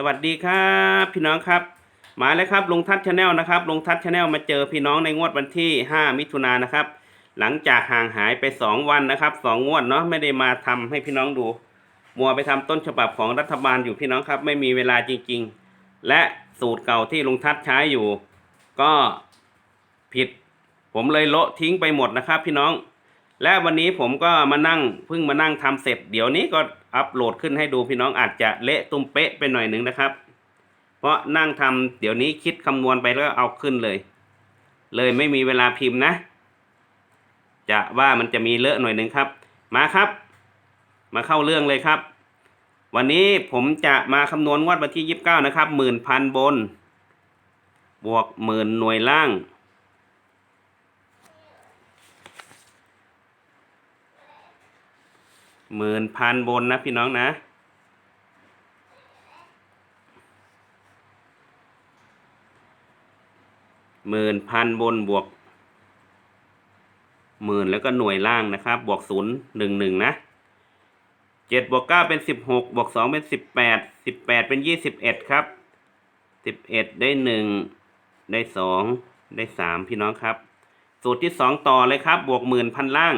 สวัสดีครับพี่น้องครับ มาแล้วครับลงทัศชาแนลนะครับลงทัศชาแนลมาเจอพี่น้องในงวดวันที่ 5 มิถุนายนนะครับ หลังจากห่างหายไป 2 วันนะครับสองงวดเนาะไม่ได้มาทำให้พี่น้องดู มัวไปทำต้นฉบับของรัฐบาลอยู่พี่น้องครับ ไม่มีเวลาจริง ๆ และสูตรเก่าที่ลงทัศใช้อยู่ ก็ผิด ผมเลยโละทิ้งไปหมดนะครับ พี่น้อง และวันนี้ผมก็มานั่งเพิ่งมานั่งทำเสร็จ เดี๋ยวนี้ก็อัปโหลดขึ้นให้ดูพี่น้องอาจจะเละตุ้มเป๊ะไปหน่อยหนึ่งนะครับ เพราะนั่งทำเดี๋ยวนี้คิดคำนวณไปแล้วเอาขึ้นเลย เลยไม่มีเวลาพิมพ์นะ จะว่ามันจะมีเลอะหน่อยหนึ่งครับ มาครับ มาเข้าเรื่องเลยครับ วันนี้ผมจะมาคำนวณงวดวันที่ยี่สิบเก้านะครับหมื่นพันบน บวกหมื่นหน่วยล่าง หมื่นพันบนนะพี่น้องนะ หมื่นพันบนบวกหมื่นแล้วก็หน่วยล่างนะครับ บวกศูนย์หนึ่งหนึ่งนะเจ็ดบวกเก้าเป็นสิบหกบวกสองเป็นสิบแปดสิบแปดเป็นยี่สิบเอ็ดครับสิบเอ็ดได้หนึ่งได้สองได้สามพี่น้องครับ สูตรที่สองต่อเลยครับ บวกหมื่นพันล่าง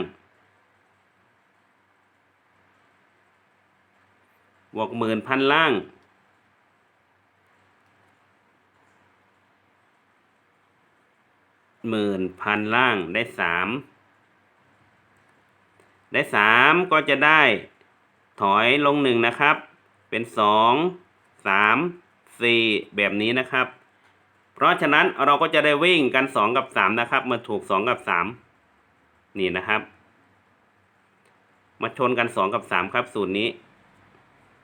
บวกหมื่นพันล่าง หมื่นพันล่างได้สาม ได้สามก็จะได้ถอยลงหนึ่งนะครับ เป็นสองสามสี่แบบนี้นะครับ เพราะฉะนั้นเราก็จะได้วิ่งกันสองกับสามนะครับมาถูกสองกับสามนี่นะครับ มาชนกันสองกับสามครับสูตรนี้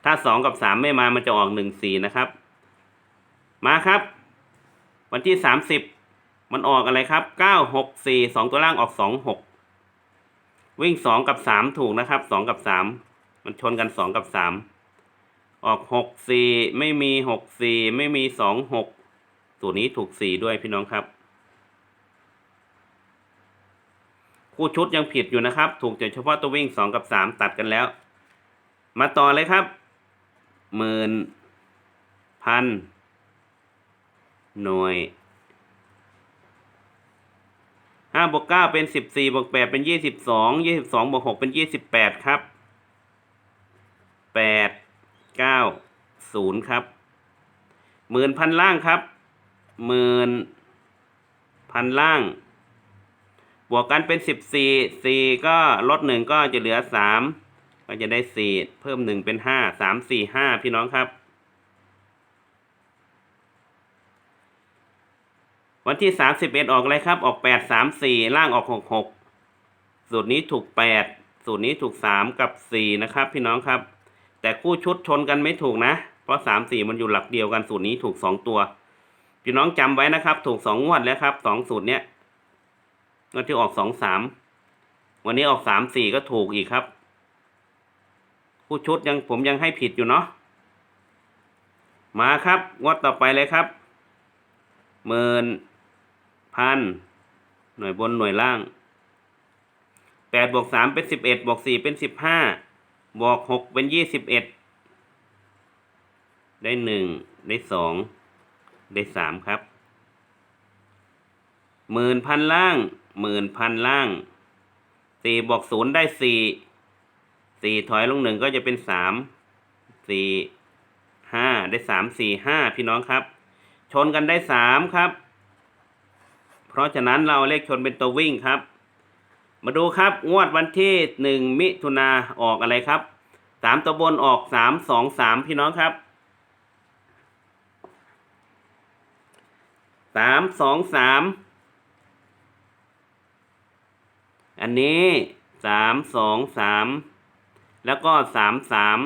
ถ้าสองกับสามไม่มามันจะออกหนึ่งสี่นะครับ มาครับ วันที่สามสิบมันออกอะไรครับเก้าหกสี่สองตัวล่างออกสองหกวิ่งสองกับสามถูกนะครับสองกับสามมันชนกันสองกับสามออกหกสี่ไม่มีหกสี่ไม่มีสองหกตัวนี้ถูกสี่ด้วยพี่น้องครับ คู่ชุดยังผิดอยู่นะครับ ถูกแต่เฉพาะตัววิ่งสองกับสามตัดกันแล้ว มาต่อเลยครับ หมื่นพันหน่วยห้าบวกเก้าเป็นสิบสี่บวกแปดเป็นยี่สิบสองยี่สิบสองบวกหกเป็นยี่สิบแปดครับแปดเก้าศูนย์ครับหมื่นพันล่างครับหมื่นพันล่าง บวกกันเป็นสิบสี่สี่ก็ลดหนึ่งก็จะเหลือสาม ก็จะได้สี่เพิ่มหนึ่งเป็นห้าสามสี่ห้าพี่น้องครับ วันที่สามสิบเอ็ดออกอะไรครับ ออกแปดสามสี่ล่างออกหกหกสูตรนี้ถูกแปดสูตรนี้ถูกสามกับสี่นะครับ พี่น้องครับ แต่คู่ชุดชนกันไม่ถูกนะ เพราะสามสี่มันอยู่หลักเดียวกันสูตรนี้ถูกสองตัวพี่น้องจำไว้นะครับ ถูกสองงวดแล้วครับสองสูตรเนี้ยงวดที่ออกสองสามวันนี้ออกสามสี่ก็ถูกอีกครับ คู่ชุดยังผมยังให้ผิดอยู่เนาะมาครับงวดต่อไปเลยครับหมื่นพันหน่วยบนหน่วยล่างแปดบวกสามเป็นสิบเอ็ดบวกสี่เป็นสิบห้าบวกหกเป็นยี่สิบเอ็ดได้หนึ่งได้สองได้สามครับหมื่นพันล่างหมื่นพันล่างสี่บวกศูนย์ได้สี่ สี่ถอยลงหนึ่งก็จะเป็นสามสี่ห้าได้สามสี่ห้าพี่น้องครับ ชนกันได้สามครับ เพราะฉะนั้นเราเลขชนเป็นตัววิ่งครับ มาดูครับงวดวันที่หนึ่งมิถุนาออกอะไรครับสามตัวบนออกสามสองสามพี่น้องครับสามสองสามอันนี้สามสองสาม แล้วก็สามสาม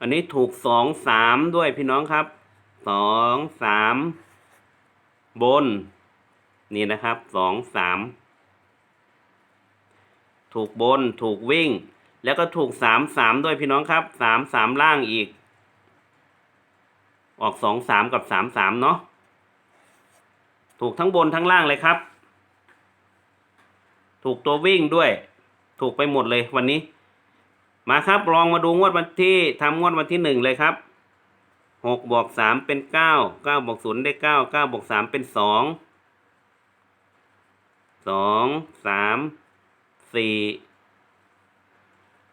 อันนี้ถูกสองสามด้วยพี่น้องครับสองสามบน นี่นะครับสองสามถูกบนถูกวิ่ง แล้วก็ถูกสามสามด้วยพี่น้องครับสามสามล่างอีก ออกสองสามกับสามสามเนาะถูกทั้งบนทั้งล่างเลยครับ ถูกตัววิ่งด้วย ถูกไปหมดเลยวันนี้ มาครับลองมาดูงวดวันที่ทำงวดวันที่หนึ่งเลยครับหกบวกสามเป็นเก้าเก้าบวกศูนย์ได้เก้าเก้าบวกสามเป็นสองสองสามสี่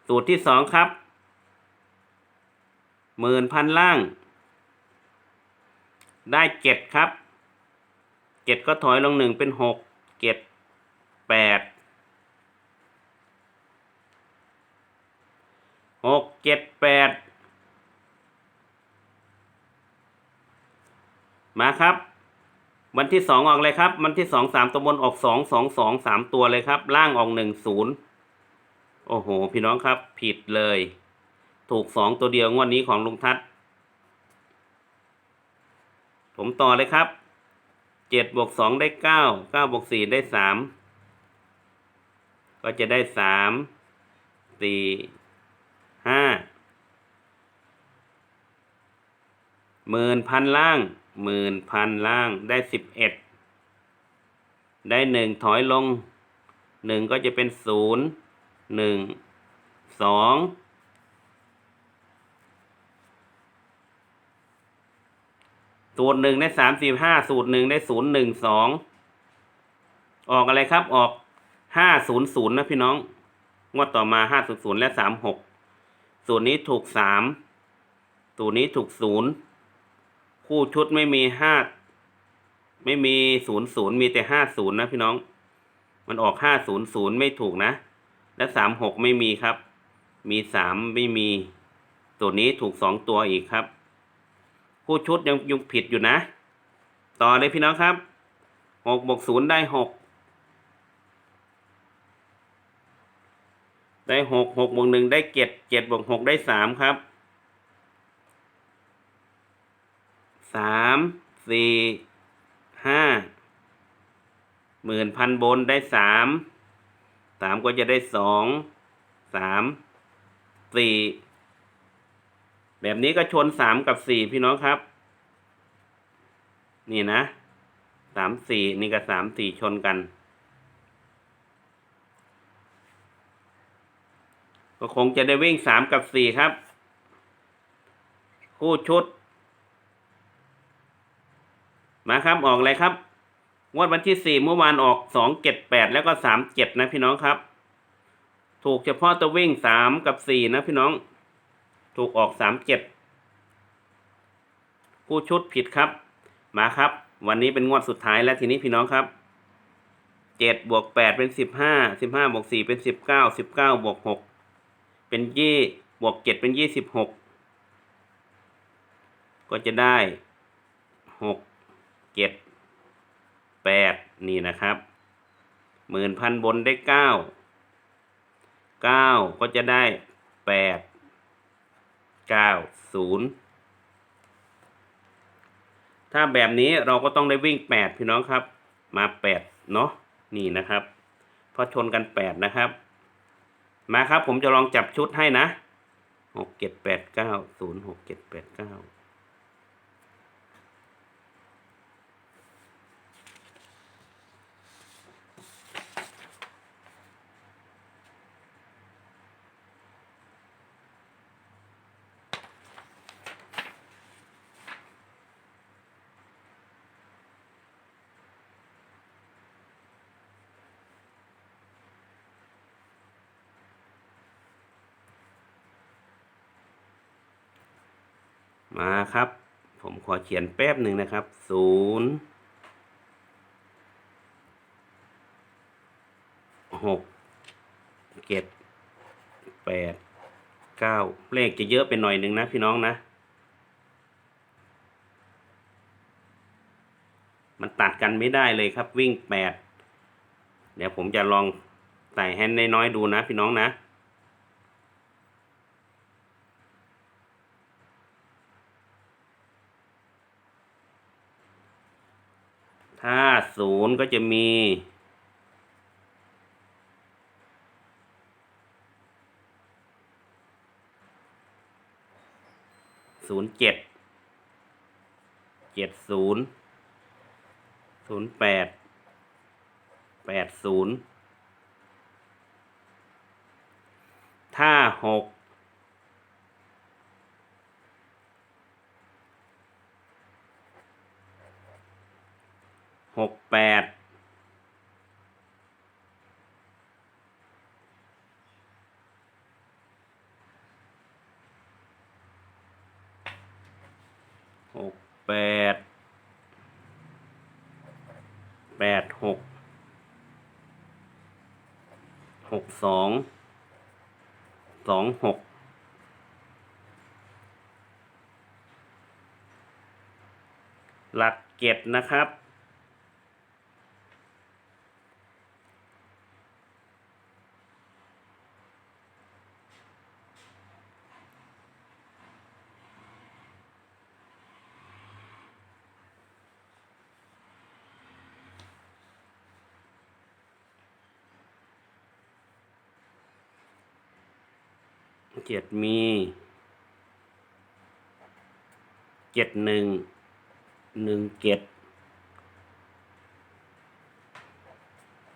สูตรที่สองครับหมื่นพันล่าง ได้เจ็ดครับเจ็ดก็ถอยลงหนึ่งเป็นหกเจ็ดแปดหก เจ็ดแปดมาครับ วันที่สองออกเลยครับ วันที่สองสามตัวบนออกสองสองสองสามตัวเลยครับ ล่างออกหนึ่งศูนย์โอ้โห พี่น้องครับ ผิดเลย ถูกสองตัวเดียวงวดนนี้ของลุงทัศน์ผมต่อเลยครับเจ็ดบวกสองได้เก้าเก้าบวกสี่ได้สามก็จะได้สามสี่ ห้าหมื่นพันล่างหมื่นพันล่างได้สิบเอ็ดได้หนึ่งถอยลงหนึ่งก็จะเป็นศูนย์หนึ่งสองสูตรหนึ่งได้สามสี่ห้าสูตรหนึ่งได้ศูนย์หนึ่งสองออกอะไรครับออกห้าศูนย์ศูนย์นะพี่น้องงวดต่อมาห้าศูนย์ศูนย์และสามหก สูตรนี้ถูกสามสูตรนี้ถูกศูนย์คู่ชุดไม่มีห้าไม่มีศูนย์ศูนย์มีแต่ห้าศูนย์นะพี่น้อง มันออกห้าศูนย์ศูนย์ไม่ถูกนะ และสามหกไม่มีครับ มีสามไม่มี ตัวนี้ถูกสองตัวอีกครับ คู่ชุดยังยังผิดอยู่นะ ต่อเลยพี่น้องครับหกบวกศูนย์ได้หก ได้หกหกบวกหนึ่งได้เจ็ดเจ็ดบวกหกได้สามครับสามสี่ห้าหมื่นพันบนได้สามสามก็จะได้สองสามสี่แบบนี้ก็ชนสามกับสี่พี่น้องครับ นี่นะสามสี่นี่กับสามสี่ชนกัน ก็คงจะได้วิ่งสามกับสี่ครับ คู่ชุด มาครับออกเลยครับงวดวันที่สี่เมื่อวานออกสองเจ็ดแปดแล้วก็สามเจ็ดนะพี่น้องครับ ถูกเฉพาะตัววิ่งสามกับสี่นะพี่น้อง ถูกออกสามเจ็ดผู้ชุดผิดครับ มาครับ วันนี้เป็นงวดสุดท้ายแล้วทีนี้พี่น้องครับเจ็ดบวกแปดเป็นสิบห้าสิบห้าบวกสี่เป็นสิบเก้าสิบเก้าบวกหก เป็นยี่บวกเจ็ดเป็นยี่สิบหกก็จะได้หกเจ็ดแปดนี่นะครับหมื่นพันบนได้เก้าเก้าก็จะได้แปดเก้าศูนย์ถ้าแบบนี้เราก็ต้องได้วิ่งแปดพี่น้องครับ มาแปดเนาะนี่นะครับพราะชนกันแปดนะครับ มาครับ ผมจะลองจับชุดให้นะหกเจ็ดแปดเก้าศูนย์หกเจ็ดแปดเก้า มาครับ ผมขอเขียนแป๊บหนึ่งนะครับศูนย์หกเจ็ดแปดเก้าเลขจะเยอะไปหน่อยหนึ่งนะพี่น้องนะ มันตัดกันไม่ได้เลยครับวิ่งแปดเดี๋ยวผมจะลองใส่ให้น้อยๆดูนะพี่น้องนะ ถ้าศูนย์ก็จะมีศูนย์เจ็ดเจ็ดศูนย์ศูนย์แปดแปดศูนย์ถ้าหก หกแปดหกแปดแปดหกหกสองสองหกหลักเจ็ดนะครับ เจ็ดมีเจ็ดหนึ่งหนึ่งเจ็ด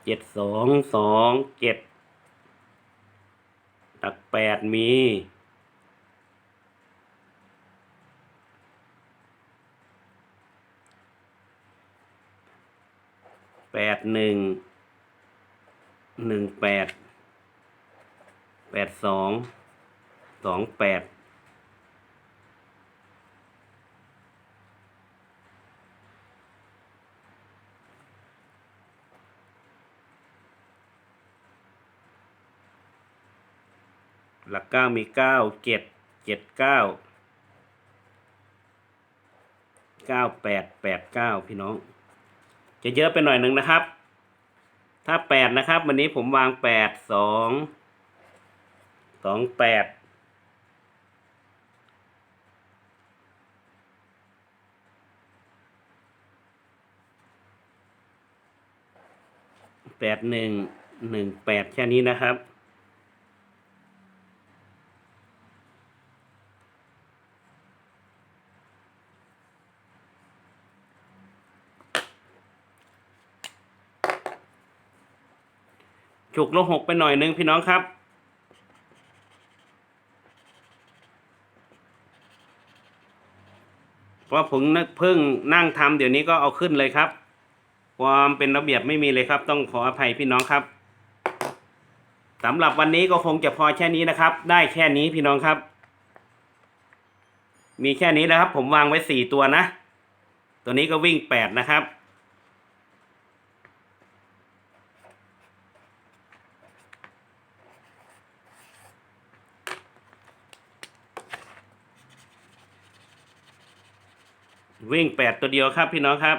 เจ็ดสองสองเจ็ดหลักแปดมีแปดหนึ่งหนึ่งแปดแปดสอง สองแปดหลักเก้ามีเก้าเจ็ดเจ็ดเก้าเก้าแปดแปดเก้าพี่น้อง จะเยอะไปหน่อยหนึ่งนะครับ ถ้าแปดนะครับ วันนี้ผมวางแปดสองสองแปด แปดหนึ่งหนึ่งแปดแค่นี้นะครับ ฉุกลงหกไปหน่อยนึงพี่น้องครับเพราะผมเพิ่งนั่งทำเดี๋ยวนี้ก็เอาขึ้นเลยครับ ความเป็นระเบียบไม่มีเลยครับ ต้องขออภัยพี่น้องครับสำหรับวันนี้ก็คงจะพอแค่นี้นะครับ ได้แค่นี้พี่น้องครับ มีแค่นี้นะครับ ผมวางไว้สี่ตัวนะ ตัวนี้ก็วิ่งแปดนะครับ วิ่งแปดตัวเดียวครับพี่น้องครับ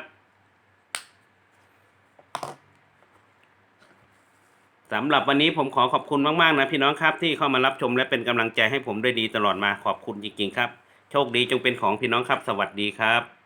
ำหรับวันนี้ผมขอขอบคุณมาก ๆ นะพี่น้องครับ ที่เข้ามารับชมและเป็นกำลังใจให้ผมด้วยดีตลอดมาขอบคุณจริง ๆ ครับ โชคดีจงเป็นของพี่น้องครับ สวัสดีครับ